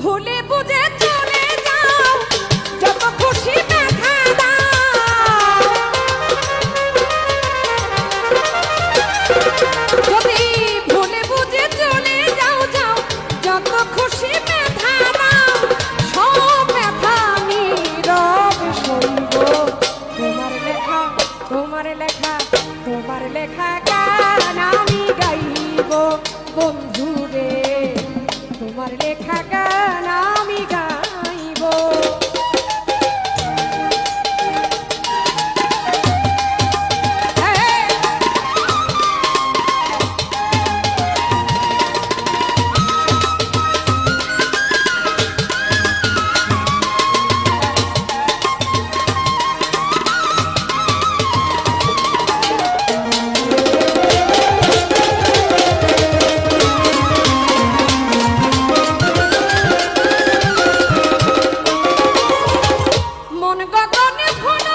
ভুলে বুঝে চলে যাও, যত খুশি ব্যথা দাও। যদি ভুলে বুঝে চলে যাও যাও, যত খুশি ব্যথা দাও, সব ব্যথা আমি রব সইব তোমার লেখা তোমার লেখা তোমার লেখা গান আমি গাইব। বন্ধু ঘন